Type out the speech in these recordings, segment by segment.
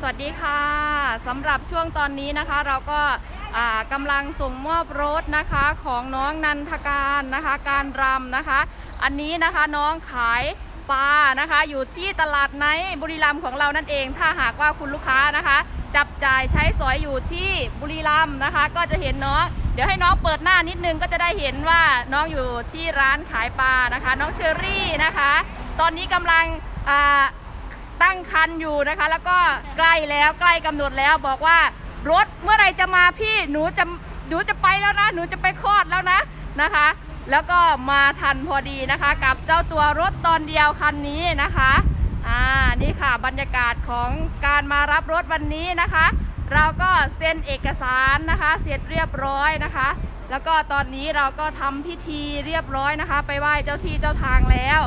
สวัสดีค่ะสำหรับช่วงตอนนี้นะคะเราก็กำลังส่งมอบรถนะคะของน้องนันทการนะคะ การรำนะคะ อันนี้นะคะน้องขายปลานะคะ อยู่ที่ตลาดไนบุรีรัมย์ของเรานั่นเอง ถ้าหากว่าคุณลูกค้านะคะ จับจ่ายใช้สอยอยู่ที่บุรีรัมย์นะคะ ก็จะเห็นน้องเดี๋ยวให้น้องเปิดหน้านิดนึงก็จะได้เห็นว่าน้องอยู่ที่ร้านขายปลานะคะ น้องเชอรี่นะคะ ตอนนี้กำลังอ่า ตั้งคันอยู่นะคะ แล้วก็ใกล้แล้วใกล้กำหนดแล้วบอกว่ารถเมื่อไรจะมาพี่หนูจะหนูจะไปแล้วนะ หนูจะไปคลอดแล้วนะนะคะ แล้วก็มาทันพอดีนะคะ กับเจ้าตัวรถตอนเดียวคันนี้นะคะอ่านี่ค่ะบรรยากาศของการมารับรถวันนี้นะคะ เราก็เซ็นเอกสารนะคะ เสร็จเรียบร้อยนะคะ แล้วก็ตอนนี้เราก็ทำพิธีเรียบร้อยนะคะ ไปไหว้เจ้าที่เจ้าทางแล้ว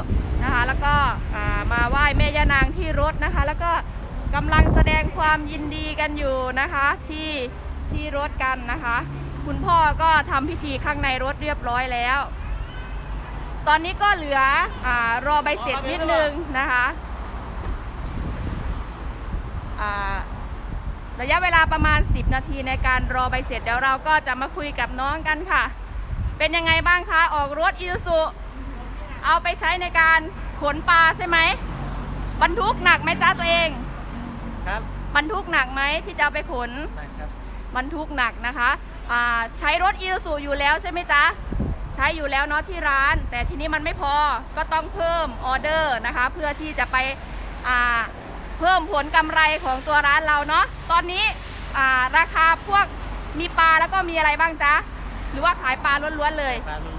นะคะ แล้วก็มาไหว้แม่ย่านางที่รถนะคะ แล้วก็กำลังแสดงความยินดีกันอยู่นะคะที่ที่รถกันนะคะ คุณพ่อก็ทำพิธีข้างในรถเรียบร้อยแล้ว ตอนนี้ก็เหลืออรอใบเสร็จนิดนึงนะคะระยะเวลาประมาณ 10 นาทีในการรอใบเสร็จเดี๋ยวเราก็จะมาคุยกับน้องกันค่ะ เป็นยังไงบ้างคะ ออกรถอีซูซุ เอาไปใช้ในการขนปลาใช่ไหมบรรทุกหนักไหมจ้าตัวเอง ครับบรรทุกหนักไหมที่จะเอาไปขนนะครับบรรทุกหนักนะคะอ่าใช้รถอีซูซุอยู่แล้วใช่ไหมจ๊ะใช้อยู่แล้วเนาะที่ร้าน แต่ทีนี้มันไม่พอก็ต้องเพิ่มออเดอร์นะคะ เพื่อที่จะไปอ่าเพิ่มผลกำไรของตัวร้านเราเนาะตอนนี้อ่าราคาพวกมีปลาแล้วก็มีอะไรบ้างจ๊ะหรือว่าขายปลาล้วนๆเลยปลาล้วนๆเลยครับ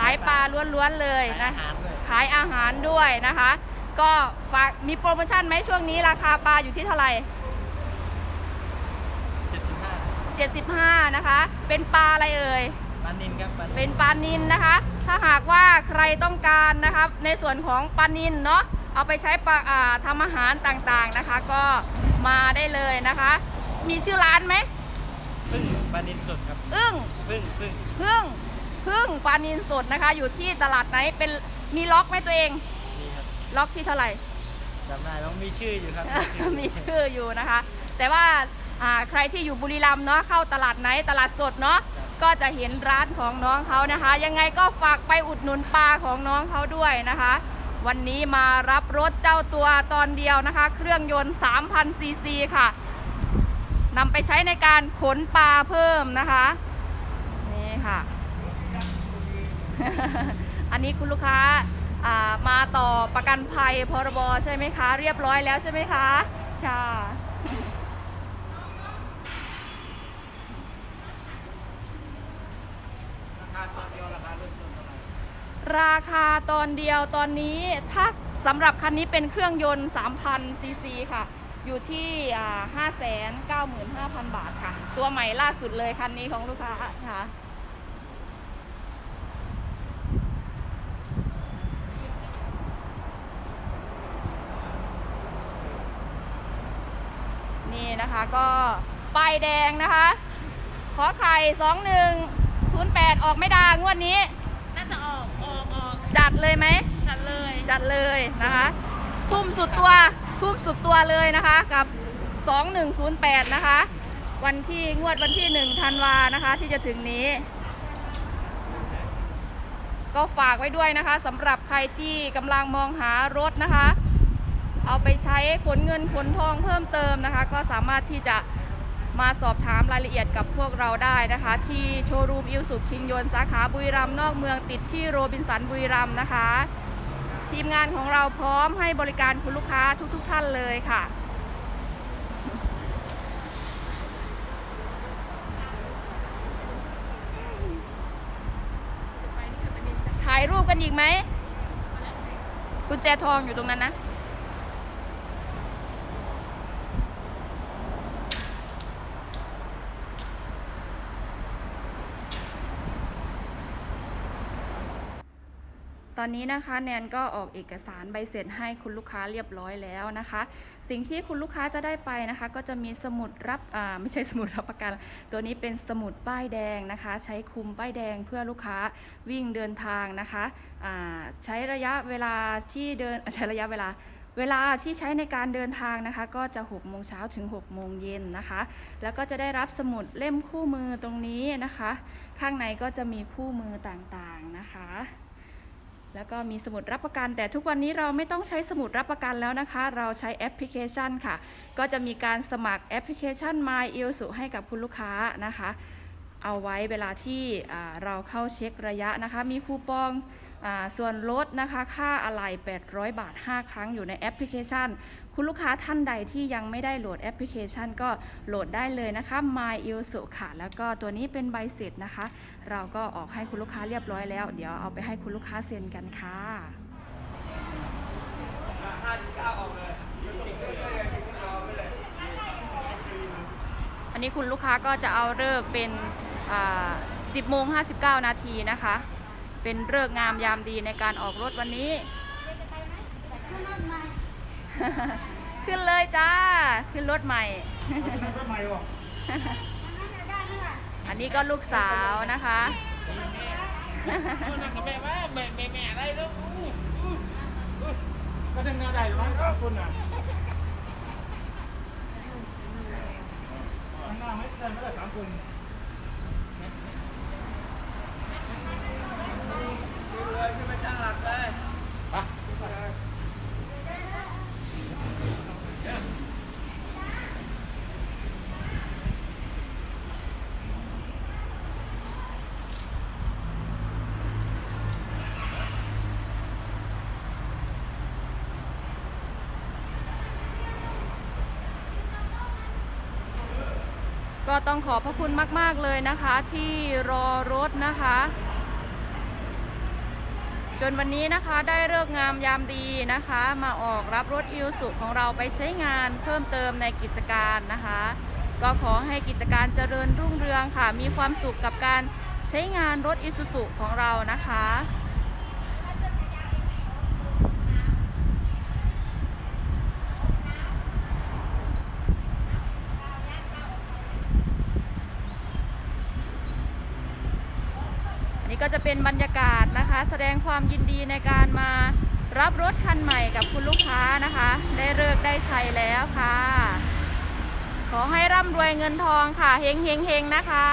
ขายปลาล้วนๆเลยขายนะอาหารด้วยขายอาหารด้วยนะคะ ก็ฝากมีโปรโมชั่นไหมช่วงนี้ราคาปลาอยู่ที่เท่าไหร่เจ็ดสิบห้า75 นะคะ เป็นปลาอะไรเอ่ยปลานินครับปลานิเป็นปลานินนะคะ ถ้าหากว่าใครต้องการนะครับ ในส่วนของปลานินเนาะเอาไปใช้ปลาอ่าทำอาหารต่างๆนะคะ ก็มาได้เลยนะคะ มีชื่อร้านไหมพึ่งปลานินสดครับอึ้งพึ่งพึ่งพึ่ง พึ่งปลานินสดนะคะ อยู่ที่ตลาดไหนเป็นมีล็อกไหมตัวเอง นี่ครับล็อกที่เท่าไหร่ จำได้แล้วมีชื่ออยู่ครับ มีชื่ออยู่นะคะ แต่ว่าอ่าใครที่อยู่บุรีรัมย์เนาะเข้าตลาดไหนตลาดสดเนาะก็จะเห็นร้านของน้องเขานะคะ ยังไงก็ฝากไปอุดหนุนปลาของน้องเขาด้วยนะคะ วันนี้มารับรถเจ้าตัวตอนเดียวนะคะ เครื่องยนต์ 3,000 ซีซีค่ะนำไปใช้ในการขนปลาเพิ่มนะคะ นี่ค่ะ อันนี้คุณลูกค้าามาต่อประกันภัยพรบใช่ไหมคะ เรียบร้อยแล้วใช่ไหมคะ ค่ะราคาตอนเดียวตอนนี้ถ้าสำหรับคันนี้เป็นเครื่องยนต์ 3,000 ซีซีค่ะ อยู่ที่อ่า595,000 บาทค่ะ ตัวใหม่ล่าสุดเลยคันนี้ของลูกค้าค่ะ นี่นะคะ ก็ป้ายแดงนะคะ ขอไข่2108ออกไม่ดางวดนี้ น่าจะออก ออกออกจัดเลยไหม จัดเลย จัดเลยนะคะ ทุ่มสุดตัวทุ่มสุดตัวเลยนะคะกับ 2108 นะคะ วันที่งวดวันที่ 1 ธันวานะคะ ที่จะถึงนี้ ก็ฝากไว้ด้วยนะคะสำหรับใครที่กำลังมองหารถนะคะ เอาไปใช้ขนเงินขนทองเพิ่มเติมนะคะ ก็สามารถที่จะมาสอบถามรายละเอียดกับพวกเราได้นะคะ ที่โชว์รูมอิวสุคิงยนสาขาบุรีรัมย์นอกเมืองติดที่โรบินสันบุรีรัมย์นะคะ ทีมงานของเราพร้อมให้บริการคุณลูกค้าทุกๆทท่านเลยค่ะถ่ายรูปกันอีกไหมกุญแจทองอยู่ตรงนั้นนะ ตอนนี้นะคะแนนก็ออกเอกสารใบเสร็จให้คุณลูกค้าเรียบร้อยแล้วนะคะ สิ่งที่คุณลูกค้าจะได้ไปนะคะ ก็จะมีสมุดรับอ่าไม่ใช่สมุดรับประกัน ตัวนี้เป็นสมุดป้ายแดงนะคะ ใช้คุมป้ายแดงเพื่อลูกค้าวิ่งเดินทางนะคะอ่าใช้ระยะเวลาที่เดินใช้ระยะเวลาเวลาที่ใช้ในการเดินทางนะคะ ก็จะ6โมงเช้าถึง6โมงเย็นนะคะ แล้วก็จะได้รับสมุดเล่มคู่มือตรงนี้นะคะ ข้างในก็จะมีคู่มือต่างๆนะคะ แล้วก็มีสมุดรับประกัน แต่ทุกวันนี้เราไม่ต้องใช้สมุดรับประกันแล้วนะคะ เราใช้แอปพลิเคชันค่ะ ก็จะมีการสมัครแอปพลิเคชัน My i l s u ให้กับคุณลูกค้านะคะ เอาไว้เวลาที่เราเข้าเช็คระยะนะคะ มีคูปองอส่วนลดนะคะ ค่าอะไหล่800 บาท 5 ครั้งอยู่ในแอปพลิเคชัน คุณลูกค้าท่านใดที่ยังไม่ได้โหลดแอปพลิเคชันก็โหลดได้เลยนะคะ My i l s u ค่ะ แล้วก็ตัวนี้เป็นใบเสร็จนะคะ เราก็ออกให้คุณลูกค้าเรียบร้อยแล้ว เดี๋ยวเอาไปให้คุณลูกค้าเซ็นกันค่ะอันนี้คุณลูกค้าก็จะเอาเลิกเป็น 10โมง59 นาทีนะคะ เป็นเลิกงามยามดีในการออกรถวันนี้ ขึ้นเลยจ้า ขึ้นรถใหม่อันนี้ก็ลูกสาวนะคะนั่งกับแม่ว่าแม่แม่แม่อะไรแล้วอู้อู้อู้ก็ถึงแนวใดหรือว่าสามคนน่ะข้างหน้าไม่เดินไม่ได้สามคนเลยขึ้นไปตั้งหลักเลย ก็ต้องขอบพระคุณมาก ๆ เลยนะคะ ที่รอรถนะคะ จนวันนี้นะคะได้เลิกงามยามดีนะคะ มาออกรับรถอิวสุของเราไปใช้งานเพิ่มเติมในกิจการนะคะ ก็ขอให้กิจการเจริญรุ่งเรืองค่ะ มีความสุขกับการใช้งานรถอิสุสุของเรานะคะ ก็จะเป็นบรรยากาศนะคะ แสดงความยินดีในการมารับรถคันใหม่กับคุณลูกค้านะคะ ได้เลิกได้ใช้แล้วค่ะ ขอให้ร่ำรวยเงินทองค่ะเฮงเฮงเฮงนะคะ